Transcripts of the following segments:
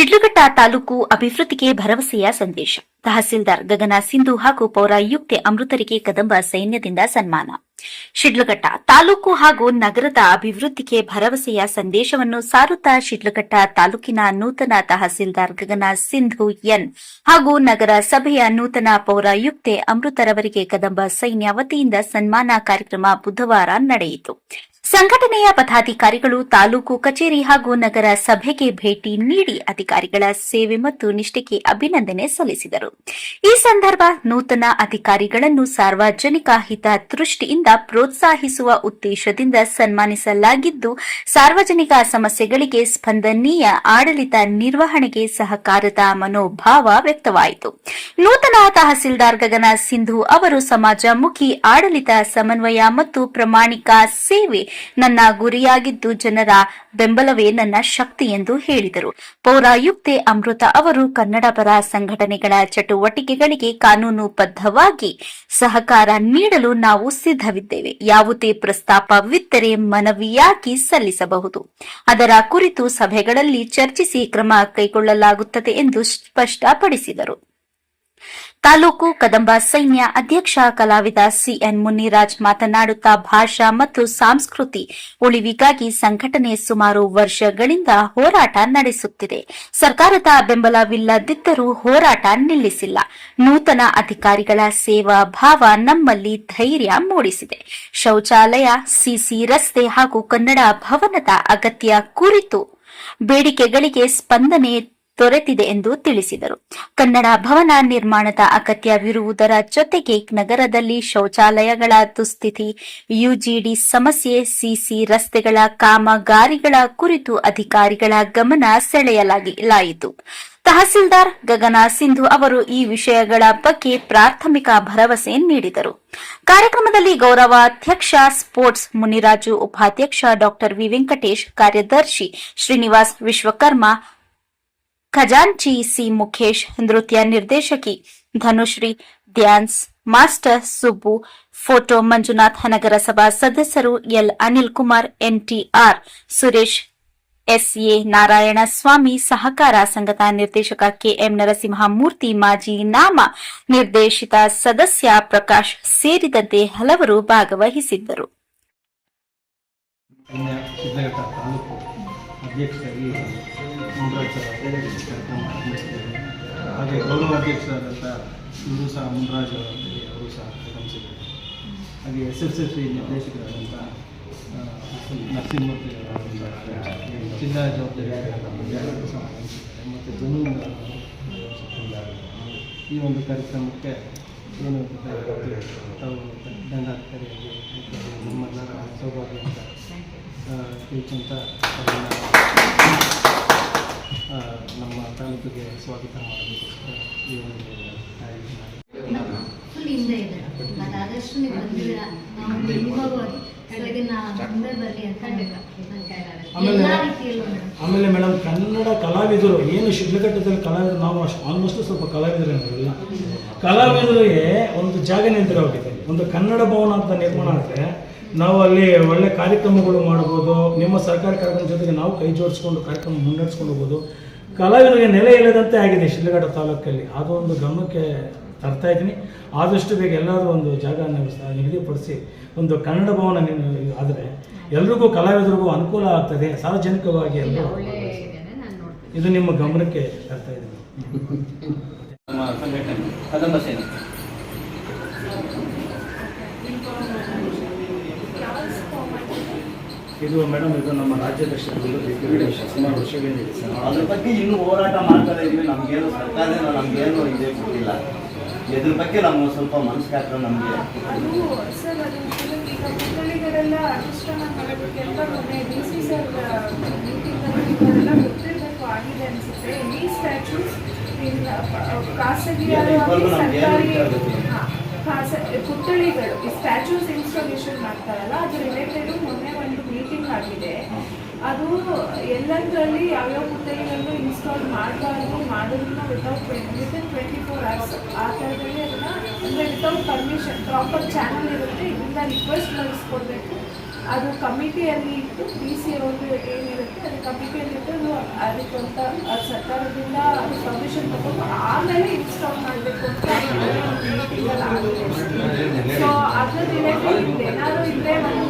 ಶಿಡ್ಲಘಟ್ಟ ತಾಲೂಕು ಅಭಿವೃದ್ಧಿಗೆ ಭರವಸೆಯ ಸಂದೇಶ. ತಹಸೀಲ್ದಾರ್ ಗಗನ ಸಿಂಧು ಹಾಗೂ ಪೌರಾಯುಕ್ತೆ ಅಮೃತರಿಗೆ ಕದಂಬ ಸೈನ್ಯದಿಂದ ಸನ್ಮಾನ. ಶಿಡ್ಲಘಟ್ಟ ತಾಲೂಕು ಹಾಗೂ ನಗರದ ಅಭಿವೃದ್ಧಿಗೆ ಭರವಸೆಯ ಸಂದೇಶವನ್ನು ಸಾರುತ್ತಾ ಶಿಡ್ಲಘಟ್ಟ ತಾಲೂಕಿನ ನೂತನ ತಹಸೀಲ್ದಾರ್ ಗಗನ ಸಿಂಧು ಎನ್ ಹಾಗೂ ನಗರ ಸಭೆಯ ನೂತನ ಪೌರಾಯುಕ್ತೆ ಅಮೃತರವರಿಗೆ ಕದಂಬ ಸೈನ್ಯ ವತಿಯಿಂದ ಸನ್ಮಾನ ಕಾರ್ಯಕ್ರಮ ಬುಧವಾರ ನಡೆಯಿತು. ಸಂಘಟನೆಯ ಪದಾಧಿಕಾರಿಗಳು ತಾಲೂಕು ಕಚೇರಿ ಹಾಗೂ ನಗರ ಸಭೆಗೆ ಭೇಟಿ ನೀಡಿ ಅಧಿಕಾರಿಗಳ ಸೇವೆ ಮತ್ತು ನಿಷ್ಠೆಗೆ ಅಭಿನಂದನೆ ಸಲ್ಲಿಸಿದರು. ಈ ಸಂದರ್ಭ ನೂತನ ಅಧಿಕಾರಿಗಳನ್ನು ಸಾರ್ವಜನಿಕ ಹಿತದೃಷ್ಟಿಯಿಂದ ಪ್ರೋತ್ಸಾಹಿಸುವ ಉದ್ದೇಶದಿಂದ ಸನ್ಮಾನಿಸಲಾಗಿದ್ದು, ಸಾರ್ವಜನಿಕ ಸಮಸ್ಯೆಗಳಿಗೆ ಸ್ಪಂದನೀಯ ಆಡಳಿತ ನಿರ್ವಹಣೆಗೆ ಸಹಕಾರದ ಮನೋಭಾವ ವ್ಯಕ್ತವಾಯಿತು. ನೂತನ ತಹಸೀಲ್ದಾರ್ ಗಗನ ಸಿಂಧು ಅವರು ಸಮಾಜಮುಖಿ ಆಡಳಿತ ಸಮನ್ವಯ ಮತ್ತು ಪ್ರಾಮಾಣಿಕ ಸೇವೆ ನನ್ನ ಗುರಿಯಾಗಿದ್ದು ಜನರ ಬೆಂಬಲವೇ ನನ್ನ ಶಕ್ತಿ ಎಂದು ಹೇಳಿದರು. ಪೌರಾಯುಕ್ತೆ ಅಮೃತ ಅವರು ಕನ್ನಡ ಪರ ಸಂಘಟನೆಗಳ ಚಟುವಟಿಕೆಗಳಿಗೆ ಕಾನೂನುಬದ್ಧವಾಗಿ ಸಹಕಾರ ನೀಡಲು ನಾವು ಸಿದ್ಧವಿದ್ದೇವೆ. ಯಾವುದೇ ಪ್ರಸ್ತಾಪವಿದ್ದರೆ ಮನವಿಯಾಗಿ ಸಲ್ಲಿಸಬಹುದು. ಅದರ ಕುರಿತು ಸಭೆಗಳಲ್ಲಿ ಚರ್ಚಿಸಿ ಕ್ರಮ ಕೈಗೊಳ್ಳಲಾಗುತ್ತದೆ ಎಂದು ಸ್ಪಷ್ಟಪಡಿಸಿದರು. ತಾಲೂಕು ಕದಂಬ ಸೈನ್ಯ ಅಧ್ಯಕ್ಷ ಕಲಾವಿದ ಸಿಎನ್ ಮುನಿರಾಜ್ ಮಾತನಾಡುತ್ತಾ ಭಾಷಾ ಮತ್ತು ಸಂಸ್ಕೃತಿ ಉಳಿವಿಗಾಗಿ ಸಂಘಟನೆ ಸುಮಾರು ವರ್ಷಗಳಿಂದ ಹೋರಾಟ ನಡೆಸುತ್ತಿದೆ. ಸರ್ಕಾರದ ಬೆಂಬಲವಿಲ್ಲದಿದ್ದರೂ ಹೋರಾಟ ನಿಲ್ಲಿಸಿಲ್ಲ. ನೂತನ ಅಧಿಕಾರಿಗಳ ಸೇವಾ ಭಾವ ನಮ್ಮಲ್ಲಿ ಧೈರ್ಯ ಮೂಡಿಸಿದೆ. ಶೌಚಾಲಯ, ಸಿಸಿ ರಸ್ತೆ ಹಾಗೂ ಕನ್ನಡ ಭವನದ ಅಗತ್ಯ ಕುರಿತು ಬೇಡಿಕೆಗಳಿಗೆ ಸ್ಪಂದನೆ ದೊರೆತಿದೆ ಎಂದು ತಿಳಿಸಿದರು. ಕನ್ನಡ ಭವನ ನಿರ್ಮಾಣದ ಅಗತ್ಯವಿರುವುದರ ಜೊತೆಗೆ ನಗರದಲ್ಲಿ ಶೌಚಾಲಯಗಳ ದುಸ್ಥಿತಿ, ಯುಜಿಡಿ ಸಮಸ್ಯೆ, ಸಿಸಿ ರಸ್ತೆಗಳ ಕಾಮಗಾರಿಗಳ ಕುರಿತು ಅಧಿಕಾರಿಗಳ ಗಮನ ಸೆಳೆಯಲಾಗಿಲಾಯಿತು. ತಹಸೀಲ್ದಾರ್ ಗಗನ ಸಿಂಧು ಅವರು ಈ ವಿಷಯಗಳ ಬಗ್ಗೆ ಪ್ರಾಥಮಿಕ ಭರವಸೆ ನೀಡಿದರು. ಕಾರ್ಯಕ್ರಮದಲ್ಲಿ ಗೌರವಾಧ್ಯಕ್ಷ, ಸ್ಪೋರ್ಟ್ಸ್ ಮುನಿರಾಜು, ಉಪಾಧ್ಯಕ್ಷ ಡಾ ವಿ ವೆಂಕಟೇಶ್, ಕಾರ್ಯದರ್ಶಿ ಶ್ರೀನಿವಾಸ್ ವಿಶ್ವಕರ್ಮ ಖಜಾಂಚಿ ಸಿ ಮುಖೇಶ್, ನೃತ್ಯ ನಿರ್ದೇಶಕಿ Dhanushree, dance master Subbu, photo Manjunath ನಗರಸಭಾ ಸದಸ್ಯರು L Anil Kumar NTR Suresh, SA Narayanaswamy, ಸಹಕಾರ ಸಂಘದ ನಿರ್ದೇಶಕ ಕೆಎಂ ನರಸಿಂಹಮೂರ್ತಿ, ಮಾಜಿ ನಾಮ ನಿರ್ದೇಶಿತ ಸದಸ್ಯ ಪ್ರಕಾಶ್ ಸೇರಿದಂತೆ ಹಲವರು ಭಾಗವಹಿಸಿದ್ದರು. ಅಧ್ಯಕ್ಷರಾಗಿ ನಡೆಸಿದ್ದಾರೆ ಹಾಗೆ ಗೌರವಾಧ್ಯಕ್ಷರಾದಂಥ ಇವರು ಸಹ ಮುನ್ರಾಜ್ ಅವರಿಗೆ ಅವರು ಸಹ ಆಗಮಿಸಿದ್ದಾರೆ. ಹಾಗೆ ಎಸ್ ಎಸ್ ಎಸ್ ಸಿ ನಿರ್ದೇಶಕರಾದಂಥ ನರಸಿಂಹಮೂರ್ತಿ ಜಿಲ್ಲಾ ಜವಾಬ್ದಾರಿ ಈ ಒಂದು ಕಾರ್ಯಕ್ರಮಕ್ಕೆ ಏನು ತಾವು ದಂಡಾಧಿಕಾರಿಯಾಗಿ ನಮ್ಮೆಲ್ಲರ ಸೌಭಾಗ್ಯ ಅಂತ ತಿಳ್ಕೊಂತ ನಮ್ಮ ತಾಲೂಕಿಗೆ ಸ್ವಾಗತ ಮಾಡೋದಕ್ಕೋಸ್ಕರ ಈ ಒಂದು ಆದಷ್ಟು ನೀವು ಬಂದಿದ್ದೀರಾ ನಾವು ಮುಂದೆ ಬರಲಿ ಅಂತ ಆಮೇಲೆ- ಮೇಡಮ್ ಆಮೇಲೆ ಮೇಡಮ್ ಕನ್ನಡ ಕಲಾವಿದರು ಏನು ಶಿಡ್ಲಘಟ್ಟದಲ್ಲಿ ಕಲಾವಿದರು ನಾವು ಅಷ್ಟು ಆಲ್ಮೋಸ್ಟ್ ಸ್ವಲ್ಪ ಕಲಾವಿದರು ನಾವೆಲ್ಲ ಕಲಾವಿದರಿಗೆ ಒಂದು ಜಾಗ ನಿಂತಿರೋಗಿದೆ. ಒಂದು ಕನ್ನಡ ಭವನ ಅಂತ ನಿರ್ಮಾಣ ಆದರೆ ನಾವು ಅಲ್ಲಿ ಒಳ್ಳೆ ಕಾರ್ಯಕ್ರಮಗಳು ಮಾಡ್ಬೋದು ನಿಮ್ಮ ಸರ್ಕಾರಿ ಕಾರ್ಯಕ್ರಮ ಜೊತೆಗೆ ನಾವು ಕೈ ಜೋಡಿಸ್ಕೊಂಡು ಕಾರ್ಯಕ್ರಮ ಮುನ್ನಡೆಸ್ಕೊಂಡು ಹೋಗ್ಬೋದು. ಕಲಾವಿದರಿಗೆ ನೆಲೆ ಇಲ್ಲದಂತೆ ಆಗಿದೆ ಶಿಡ್ಲಘಟ್ಟ ತಾಲೂಕಲ್ಲಿ. ಅದು ಒಂದು ಗಮನಕ್ಕೆ ತರ್ತಾ ಇದ್ದೀನಿ. ಆದಷ್ಟು ಬೇಗ ಎಲ್ಲರೂ ಒಂದು ಜಾಗ ನಿಗದಿ- ನಿಗದಿಪಡಿಸಿ ಒಂದು ಕನ್ನಡ ಭವನ ಆದರೆ ಎಲ್ರಿಗೂ ಕಲಾವಿದರಿಗೂ ಅನುಕೂಲ ಆಗ್ತದೆ. ಸಾರ್ವಜನಿಕವಾಗಿ ಎಲ್ಲರೂ ಇದು ನಿಮ್ಮ ಗಮನಕ್ಕೆ ತರ್ತಾ ಇದ್ದೀನಿ. ನಮ್ಮ ಸಂಘಟನೆ ಕದಂಬ ಸೇನೆ. ಇದು ಮೇಡಮ್ ಇದು ನಮ್ಮ ರಾಜ್ಯಾಧ್ಯಕ್ಷರು ಸುಮಾರು ವರ್ಷಗಳಿದೆ ಸರ್. ಅದ್ರ ಬಗ್ಗೆ ಇನ್ನೂ ಹೋರಾಟ ಮಾಡ್ತಾರೆ ಇದ್ವಿ ನಮಗೇನು ಸರ್ಕಾರದಿಂದ ನಮಗೇನು ಇದೆ ಗೊತ್ತಿಲ್ಲ. ಇದ್ರ ಬಗ್ಗೆ ನಾವು ಸ್ವಲ್ಪ ಮನಸ್ಸಿಗೆ ಹಾಕಿದ್ರೆ ನಮಗೆ. ಅದು ಸರ್ ಅದು ಈಗ ಮಕ್ಕಳಿಗಳೆಲ್ಲ ಅನುಷ್ಠಾನ ಮಾಡೋದಕ್ಕೆಲ್ಲ ಮೊನ್ನೆ ಡಿ ಸಿ ಸರ್ ಮೀಟಿಂಗಲ್ಲಿ ಗೊತ್ತಿರಬೇಕು ಆಗಿದೆ ಅನಿಸುತ್ತೆ. ಈ ಸ್ಟ್ಯಾಚ್ಯೂಸ್ ಖಾಸಗಿ ನಮ್ಗೆ ಏನು ಪುತ್ಥಳಿಗಳು ಈ ಸ್ಟ್ಯಾಚ್ಯೂಸ್ ಇನ್ಸ್ಟಾಲೇಷನ್ ಮಾಡ್ತಾರಲ್ಲ ಅದು ರಿಲೇಟೆಡ್ ಮೊನ್ನೆ ಒಂದು ಆಗಿದೆ ಅದು ಎಲ್ಲದರಲ್ಲಿ ಯಾವ್ಯಾವ ಪುತ್ಥಳಿಗಳನ್ನು ಇನ್ಸ್ಟಾಲ್ ಮಾಡಬಾರ್ದು ಮಾಡೋದನ್ನ without within twenty four hours ಆ ಥರದಲ್ಲಿ ಅದನ್ನ ಅಂದರೆ ವಿತೌಟ್ ಪರ್ಮಿಷನ್ ಪ್ರಾಪರ್ ಚಾನಲ್ ಇರುತ್ತೆ. ಇದರಿಂದ ರಿಕ್ವೆಸ್ಟ್ ಕಳಿಸ್ಕೊಡ್ಬೇಕು. ಅದು ಕಮಿಟಿಯಲ್ಲಿ ಇಟ್ಟು ಬಿ ಸಿ ಅವರು ಏನಿರುತ್ತೆ ಅದು ಕಮಿಟಿಯಲ್ಲಿ ಇಟ್ಟು ಅದು ಅದಕ್ಕಂತ ಅದು ಸರ್ಕಾರದಿಂದ ಅದು ಪರ್ಮಿಷನ್ ತಗೊಂಡು ಆಮೇಲೆ ಇನ್ಸ್ಟಾಲ್ ಮಾಡಬೇಕು ಅಂತ ಸೊ ಅದ್ರ ರಿಲೇಟೆಡ್ ಏನಾದರೂ ಇದ್ರೆ ನಾವು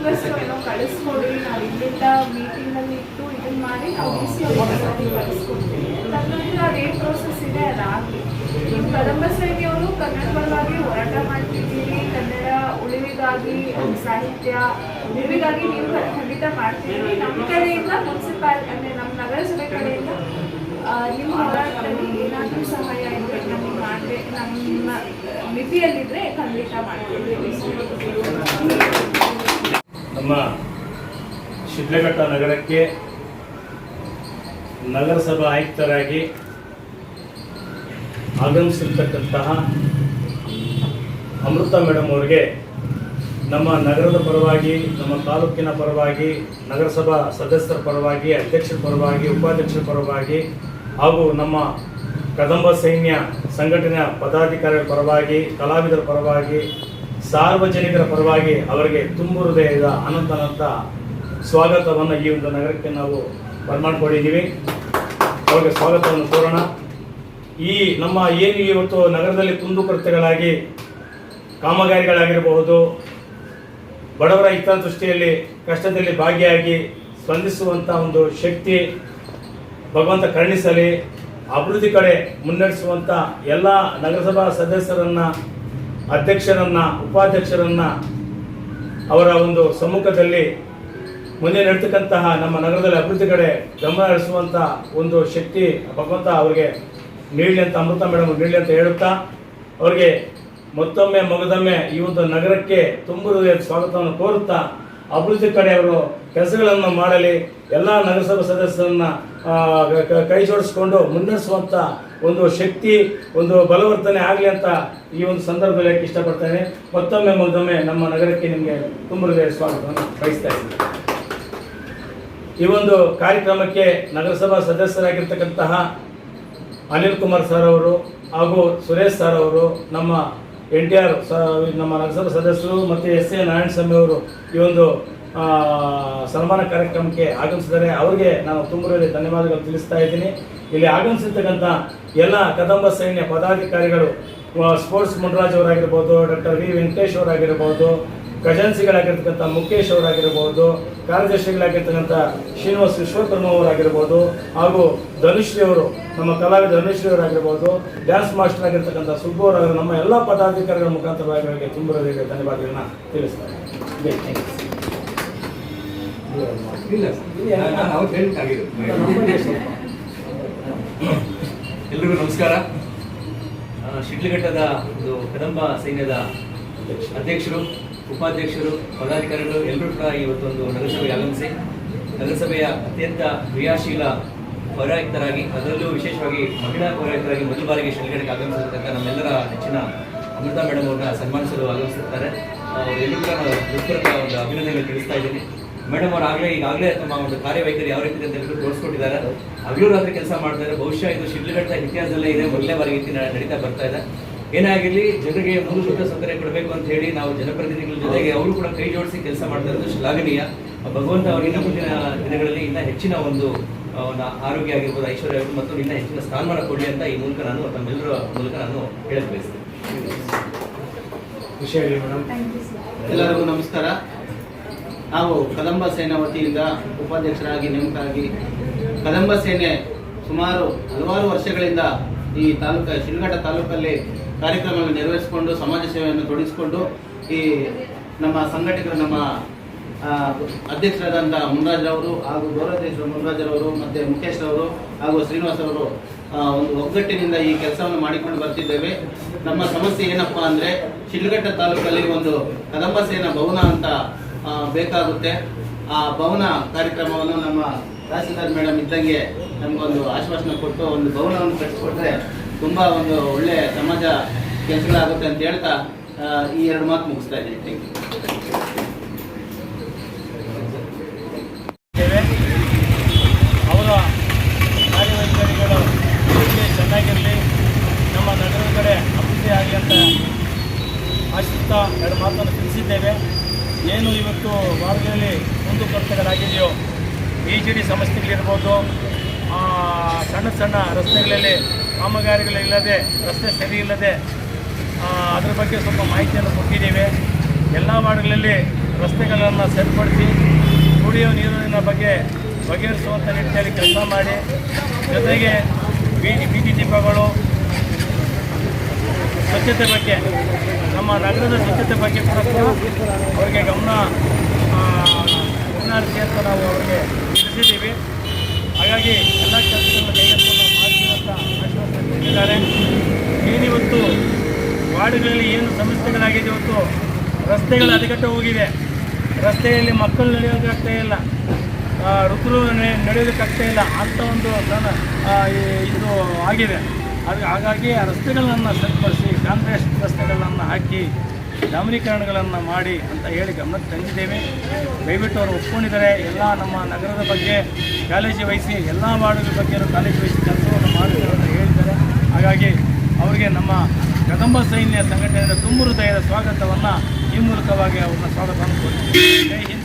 ಇಲ್ಲಿಗೆ ರಿಕ್ವೆಸ್ಟ್ ಏನೋ ಕಳಿಸ್ಕೊಡಿ. ನಾವು ಇಲ್ಲಿಂದ ಮೀಟಿಂಗಲ್ಲಿ ಇಟ್ಟು ಇದನ್ನ ಮಾಡಿ ನಾವು ಡಿ ಸಿ ಅವ್ರಿಗೆ ಕಳಿಸ್ಕೊಡ್ತೀವಿ. ತದನಂತರ ಅದೇನು ಪ್ರೋಸೆಸ್ ಇದೆ ಅದಾಗಲಿ ಕದಂಬ ಸೈನಿಯವರು ಕನ್ನಡ ಪರವಾಗಿ ಹೋರಾಟ ಮಾಡ್ತಿದ್ದೀರಿ, ಕನ್ನಡ ಉಳಿವಿಗಾಗಿ ಸಾಹಿತ್ಯ, ಉಳಿವಿಗಾಗಿ ನೀವು ಖಂಡಿತ ಮಾಡ್ತೀರಿ ನಮ್ಮ ಕಡೆಯಿಂದ ಮುನ್ಸಿಪಾಲ್, ಅಂದರೆ ನಮ್ಮ ನಗರಸಭೆ ಕಡೆಯಿಂದ ನಿಮ್ಮ ಹೋರಾಟದಲ್ಲಿ ಏನಾದರೂ ಸಹಾಯ ಇದ್ರೆ ನಮಗೆ ಮಾಡಬೇಕು. ನಮ್ಮ ಮಿತಿಯಲ್ಲಿದ್ದರೆ ಖಂಡಿತ ಮಾಡ್ತೀವಿ ನಮ್ಮ ಶಿಡ್ಲಘಟ್ಟ ನಗರಕ್ಕೆ ನಗರಸಭಾ ಆಯುಕ್ತರಾಗಿ ಆಗಮಿಸಿರ್ತಕ್ಕಂತಹ ಅಮೃತ ಮೇಡಮ್ ಅವರಿಗೆ ನಮ್ಮ ನಗರದ ಪರವಾಗಿ, ನಮ್ಮ ತಾಲೂಕಿನ ಪರವಾಗಿ, ನಗರಸಭಾ ಸದಸ್ಯರ ಪರವಾಗಿ, ಅಧ್ಯಕ್ಷರ ಪರವಾಗಿ, ಉಪಾಧ್ಯಕ್ಷರ ಪರವಾಗಿ ಹಾಗೂ ನಮ್ಮ ಕದಂಬ ಸೈನ್ಯ ಸಂಘಟನೆಯ ಪದಾಧಿಕಾರಿಗಳ ಪರವಾಗಿ, ಕಲಾವಿದರ ಪರವಾಗಿ ಸಾರ್ವಜನಿಕರ ಪರವಾಗಿ ಅವರಿಗೆ ತುಂಬು ಹೃದಯದ ಅನಂತ ಅನಂತ ಸ್ವಾಗತವನ್ನು ಈ ಒಂದು ನಗರಕ್ಕೆ ನಾವು ಬರ್ಮಾಡ್ಕೊಂಡಿದ್ದೀವಿ. ಅವರಿಗೆ ಸ್ವಾಗತವನ್ನು ಕೋರೋಣ. ಈ ನಮ್ಮ ಏನು ಇವತ್ತು ನಗರದಲ್ಲಿ ಕುಂದುಕೊರತೆಗಳಾಗಿ ಕಾಮಗಾರಿಗಳಾಗಿರಬಹುದು, ಬಡವರ ಹಿತದೃಷ್ಟಿಯಲ್ಲಿ ಕಷ್ಟದಲ್ಲಿ ಭಾಗಿಯಾಗಿ ಸ್ಪಂದಿಸುವಂಥ ಒಂದು ಶಕ್ತಿ ಭಗವಂತ ಕರುಣಿಸಲಿ, ಅಭಿವೃದ್ಧಿ ಕಡೆ ಮುನ್ನಡೆಸುವಂಥ ಎಲ್ಲ ನಗರಸಭಾ ಸದಸ್ಯರನ್ನ ಅಧ್ಯಕ್ಷರನ್ನ, ಉಪಾಧ್ಯಕ್ಷರನ್ನ ಅವರ ಒಂದು ಸಮ್ಮುಖದಲ್ಲಿ ಮುಂದೆ ನಡೆತಕ್ಕಂತಹ ನಮ್ಮ ನಗರದಲ್ಲಿ ಅಭಿವೃದ್ಧಿ ಕಡೆ ಗಮನ ಒಂದು ಶಕ್ತಿ ಭಗವಂತ ಅವರಿಗೆ ನೀಡಲಿ ಅಂತ, ಅಮೃತ ಮೇಡಮ್ ನೀಡಲಿ ಅಂತ ಹೇಳುತ್ತಾ, ಅವರಿಗೆ ಮತ್ತೊಮ್ಮೆ ಮಗದೊಮ್ಮೆ ಈ ಒಂದು ನಗರಕ್ಕೆ ತುಂಬ ಸ್ವಾಗತವನ್ನು ಕೋರುತ್ತಾ ಅಭಿವೃದ್ಧಿ ಕಡೆ ಅವರು ಕೆಲಸಗಳನ್ನು ಮಾಡಲಿ, ಎಲ್ಲ ನಗರಸಭಾ ಸದಸ್ಯರನ್ನ ಕ- ಜೋಡಿಸ್ಕೊಂಡು ಮುನ್ನಡೆಸುವಂಥ ಒಂದು ಶಕ್ತಿ, ಒಂದು ಬಲವರ್ತನೆ ಆಗಲಿ ಅಂತ ಈ ಒಂದು ಸಂದರ್ಭದಲ್ಲಿ ಯಾಕೆ ಇಷ್ಟಪಡ್ತೇನೆ. ಮತ್ತೊಮ್ಮೆ ಮತ್ತೊಮ್ಮೆ ನಮ್ಮ ನಗರಕ್ಕೆ ನಿಮಗೆ ತುಂಬು ಹೃದಯ ಸ್ವಾಗತವನ್ನು ಬಯಸ್ತಾ ಇದ್ದೀನಿ. ಈ ಒಂದು ಕಾರ್ಯಕ್ರಮಕ್ಕೆ ನಗರಸಭಾ ಸದಸ್ಯರಾಗಿರ್ತಕ್ಕಂತಹ ಅನಿಲ್ ಕುಮಾರ್ ಸರ್ ಅವರು ಹಾಗೂ ಸುರೇಶ್ ಸರ್ ಅವರು ನಮ್ಮ ಎನ್ ಟಿ ಆರ್ ನಮ್ಮ ನಗರಸಭಾ ಸದಸ್ಯರು ಮತ್ತು ಎಸ್ ಎ ನಾರಾಯಣ ಸ್ವಾಮಿ ಅವರು ಈ ಒಂದು ಸನ್ಮಾನ ಕಾರ್ಯಕ್ರಮಕ್ಕೆ ಆಗಮಿಸಿದ್ದಾರೆ. ಅವರಿಗೆ ನಾನು ಹೃದಯದ ಧನ್ಯವಾದಗಳು ತಿಳಿಸ್ತಾ ಇದ್ದೀನಿ. ಇಲ್ಲಿ ಆಗಮಿಸಿರ್ತಕ್ಕಂಥ ಎಲ್ಲ ಕದಂಬ ಸೈನ್ಯ ಪದಾಧಿಕಾರಿಗಳು ಸ್ಪೋರ್ಟ್ಸ್ ಮುನ್ರಾಜ್ ಅವರಾಗಿರ್ಬೋದು, ಡಾಕ್ಟರ್ ವಿ ವೆಂಕಟೇಶ್ ಅವರಾಗಿರ್ಬೋದು ಖಜಾನ್ಸಿಗಳಾಗಿರ್ತಕ್ಕಂಥ ಮುಖೇಶ್ ಅವರಾಗಿರ್ಬೋದು, ಕಾರ್ಯದರ್ಶಿಗಳಾಗಿರ್ತಕ್ಕಂಥ ಶ್ರೀನಿವಾಸ್ ವಿಶ್ವಕರ್ಮ ಅವರಾಗಿರ್ಬೋದು, ಹಾಗೂ ಧನುಶ್ರೀ ಅವರು, ನಮ್ಮ ಕಲಾವಿದ ಧನುಶ್ರೀ ಅವರಾಗಿರ್ಬೋದು, ಡ್ಯಾನ್ಸ್ ಮಾಸ್ಟರ್ ಆಗಿರ್ತಕ್ಕಂಥ ಸುಬ್ಬು ಅವರಾಗಿರೋ ನಮ್ಮ ಎಲ್ಲ ಪದಾಧಿಕಾರಿಗಳ ಮುಖಾಂತರವಾಗಿ ತುಂಬ ಧನ್ಯವಾದಗಳನ್ನ ತಿಳಿಸ್ತಾರೆ ಎಲ್ರಿಗೂ ನಮಸ್ಕಾರ. ಶಿಡ್ಲಘಟ್ಟದ ಒಂದು ಕದಂಬ ಸೈನ್ಯದ ಅಧ್ಯಕ್ಷರು. ಉಪಾಧ್ಯಕ್ಷರು, ಪದಾಧಿಕಾರಿಗಳು ಎಲ್ಲರೂ ಕೂಡ ಇವತ್ತೊಂದು ನಗರಸಭೆಗೆ ಆಗಮಿಸಿ, ನಗರಸಭೆಯ ಅತ್ಯಂತ ಕ್ರಿಯಾಶೀಲ ಪೌರಾಯುಕ್ತರಾಗಿ, ಅದರಲ್ಲೂ ವಿಶೇಷವಾಗಿ ಮಹಿಳಾ ಪೌರಾಯುಕ್ತರಾಗಿ ಮೊದಲ ಬಾರಿಗೆ ಶಿಡ್ಲಘಟ್ಟಕ್ಕೆ ಆಗಮಿಸಿರ್ತಕ್ಕಂಥ ನಮ್ಮೆಲ್ಲರ ನೆಚ್ಚಿನ ಅಮೃತಾ ಮೇಡಮ್ ಅವ್ರನ್ನ ಸನ್ಮಾನಿಸಲು ಆಗಮಿಸಿರ್ತಾರೆ. ಎಲ್ಲರೂ ಕೂಡ ಹೃತ್ಪೂರ್ವಕ ಒಂದು ಅಭಿನಂದನೆಗಳು ತಿಳಿಸ್ತಾ ಇದ್ದೀನಿ. ಮೇಡಮ್ ಅವರು ಆಗಲೇ, ಈಗಾಗಲೇ ತಮ್ಮ ಒಂದು ಕಾರ್ಯವೈಖರಿ ಯಾವ ರೀತಿ ಅಂತ ಹೇಳಿ ತೋರಿಸ್ಕೊಟ್ಟಿದ್ದಾರೆ. ಹಗಲು ರಾತ್ರಿ ಕೆಲಸ ಮಾಡ್ತಾರೆ ಬಹುಶಃ ಇದು ಶಿಡ್ಲಘಟ್ಟ ಇತಿಹಾಸದಲ್ಲೇ ಇದೆ. ಮೊದಲನೇ ಬಾರಿ ರೀತಿ ನ- ನಡೀತಾ ಬರ್ತಾ ಇದೆ. ಏನಾಗಿರಲಿ ಜನರಿಗೆ ಮೂಲಭೂತ ಸೌಕರ್ಯ ಕೊಡಬೇಕು ಅಂತ ಹೇಳಿ ನಾವು ಜನಪ್ರತಿನಿಧಿಗಳ ಜೊತೆಗೆ ಅವರು ಕೂಡ ಕೈ ಜೋಡಿಸಿ ಕೆಲಸ ಮಾಡ್ತಾ ಇರೋದು ಶ್ಲಾಘನೀಯ. ಭಗವಂತ ಅವರು ಇನ್ನು ಮುಂದಿನ ದಿನಗಳಲ್ಲಿ ಇನ್ನ ಹೆಚ್ಚಿನ ಒಂದು ಒಂದು ಆರೋಗ್ಯ ಆಗಿರ್ಬೋದು ಐಶ್ವರ್ಯ ಆಗಿರ್ಬೋದು ಮತ್ತು ಇನ್ನ ಹೆಚ್ಚಿನ ಸ್ಥಾನಮಾನ ಕೊಡಿ ಅಂತ ಈ ಮೂಲಕ ನಾನು ತಮ್ಮೆಲ್ಲರ ಮೂಲಕ ನಾನು ಹೇಳಕ್ ಬಯಸ್ತೇನೆ. ವಿಷಯ ಮೇಡಮ್. ಥ್ಯಾಂಕ್ ಯು ಸರ್ ಎಲ್ಲರಿಗೂ ನಮಸ್ಕಾರ. ನಾವು ಕದಂಬ ಸೇನಾ ವತಿಯಿಂದ ಉಪಾಧ್ಯಕ್ಷರಾಗಿ ನೇಮಕರಾಗಿ ಕದಂಬ ಸೇನೆ ಸುಮಾರು ಹಲವಾರು ವರ್ಷಗಳಿಂದ ಈ ತಾಲೂಕ ಶಿಲ್ಘಟ್ಟ ತಾಲೂಕಲ್ಲಿ ಕಾರ್ಯಕ್ರಮವನ್ನು ನೆರವೇರಿಸಿಕೊಂಡು, ಸಮಾಜ ಸೇವೆಯನ್ನು ತೊಡಗಿಸಿಕೊಂಡು ಈ ನಮ್ಮ ಸಂಘಟಕರು ನಮ್ಮ ಅಧ್ಯಕ್ಷರಾದಂಥ ಮುನ್ರಾಜ್ರವರು ಹಾಗೂ ಗೌರವಾಧ್ಯಕ್ಷರು ಮುನ್ರಾಜ್ರವರು ಮತ್ತು ಮುಖೇಶ್ರವರು ಹಾಗೂ ಶ್ರೀನಿವಾಸ್ ಅವರು ಒಂದು ಒಗ್ಗಟ್ಟಿನಿಂದ ಈ ಕೆಲಸವನ್ನು ಮಾಡಿಕೊಂಡು ಬರ್ತಿದ್ದೇವೆ. ನಮ್ಮ ಸಮಸ್ಯೆ ಏನಪ್ಪ ಅಂದರೆ ಶಿಡ್ಲಘಟ್ಟ ತಾಲೂಕಲ್ಲಿ ಒಂದು ಕದಂಬ ಸೇನಾ ಭವನ ಅಂತ ಬೇಕಾಗುತ್ತೆ. ಆ ಭವನ ಕಾರ್ಯಕ್ರಮವನ್ನು ನಮ್ಮ ತಹಸೀಲ್ದಾರ್ ಮೇಡಮ್ ಇದ್ದಂಗೆ ನಮಗೊಂದು ಆಶ್ವಾಸನೆ ಕೊಟ್ಟು ಒಂದು ಭವನವನ್ನು ಕಟ್ಟಿಸ್ಕೊಟ್ರೆ ತುಂಬ ಒಂದು ಒಳ್ಳೆ ಸಮಾಜ ಕೆಲಸಗಳಾಗುತ್ತೆ ಅಂತ ಹೇಳ್ತಾ ಈ ಎರಡು ಮಾತು ಮುಗಿಸ್ತಾ ಇದ್ದೀನಿ ಥ್ಯಾಂಕ್ ಯು. ಅವರ ಚೆನ್ನಾಗಿರಲಿ, ನಮ್ಮ ಕಡೆ ಅಭಿವೃದ್ಧಿ ಆಗಲಿ ಅಂತ ಎರಡು ಮಾತನ್ನು ತಿಳಿಸಿದ್ದೇವೆ ಏನು ಇವತ್ತು ಭಾರತದಲ್ಲಿ ಕುಂದುಕೊರತೆಗಳಾಗಿದೆಯೋ ಬಿ ಜೆ ಡಿ ಸಮಸ್ಯೆಗಳಿರ್ಬೋದು ಸಣ್ಣ ಸಣ್ಣ ರಸ್ತೆಗಳಲ್ಲಿ ಕಾಮಗಾರಿಗಳಿಲ್ಲದೆ ರಸ್ತೆ ಸರಿ ಇಲ್ಲದೆ ಅದ್ರ ಬಗ್ಗೆ ಸ್ವಲ್ಪ ಮಾಹಿತಿಯನ್ನು ಕೊಟ್ಟಿದ್ದೇವೆ. ಎಲ್ಲ ವಾರ್ಡ್ಗಳಲ್ಲಿ ರಸ್ತೆಗಳನ್ನು ಸರಿಪಡಿಸಿ ಕುಡಿಯುವ ನೀರಿನ ಬಗ್ಗೆ ಬಗೆಹರಿಸುವಂಥ ನಿಟ್ಟಿನಲ್ಲಿ ಕೆಲಸ ಮಾಡಿ, ಜೊತೆಗೆ ಬೀದಿ ಬೀದಿ ದೀಪಗಳು, ಸ್ವಚ್ಛತೆ ಬಗ್ಗೆ, ನಮ್ಮ ನಗರದ ಸ್ವಚ್ಛತೆ ಬಗ್ಗೆ ಕೂಡ ಅವರಿಗೆ ಗಮನ ಗಮನ ಅಂತ ನಾವು ಅವರಿಗೆ ತಿಳಿಸಿದ್ದೀವಿ. ಹಾಗಾಗಿ ಎಲ್ಲ ಕೆಲಸಗಳನ್ನು ಕೊಟ್ಟಿದ್ದಾರೆ ಏನಿವತ್ತು ವಾರ್ಡ್ಗಳಲ್ಲಿ ಏನು ಸಮಸ್ಯೆಗಳಾಗಿದೆ ಇವತ್ತು ರಸ್ತೆಗಳು ಹದಗೆಟ್ಟು ಹೋಗಿವೆ. ರಸ್ತೆಯಲ್ಲಿ ಮಕ್ಕಳು ನಡೆಯೋದಕ್ಕಾಗ್ತಾ ಇಲ್ಲ. ನೆ- ನಡೆಯೋದಕ್ಕಾಗ್ತಾ ಇಲ್ಲ. ಅಂತ ಒಂದು ಇದು ಆಗಿದೆ. ಅದು ಹಾಗಾಗಿ ಆ ರಸ್ತೆಗಳನ್ನು ಸರಿಪಡಿಸಿ ಕಾಂಗ್ರೆಸ್ ರಸ್ತೆಗಳನ್ನು ಹಾಕಿ ಡಾಮರೀಕರಣಗಳನ್ನು ಮಾಡಿ ಅಂತ ಹೇಳಿ ಗಮನಕ್ಕೆ ತಂದಿದ್ದೇವೆ. ದಯವಿಟ್ಟು ಅವರು ಒಪ್ಕೊಂಡಿದ್ದಾರೆ. ಎಲ್ಲ ನಮ್ಮ ನಗರದ ಬಗ್ಗೆ ಕಾಳಜಿ ವಹಿಸಿ, ಎಲ್ಲ ವಾರ್ಡ್ಗಳ ಬಗ್ಗೆ ಕಾಳಜಿ ವಹಿಸಿ ಕೆಲಸವನ್ನು ಹೇಳಿದ್ದಾರೆ ಹಾಗಾಗಿ ಅವರಿಗೆ ನಮ್ಮ ಕದಂಬ ಸೈನ್ಯ ಸಂಘಟನೆಯ ತುಂಬ ಹೃದಯದ ಸ್ವಾಗತವನ್ನು ಈ ಮೂಲಕವಾಗಿ ಅವ್ರನ್ನ ಸ್ವಾಗತವನ್ನು ಕೊಡ್ತೀವಿ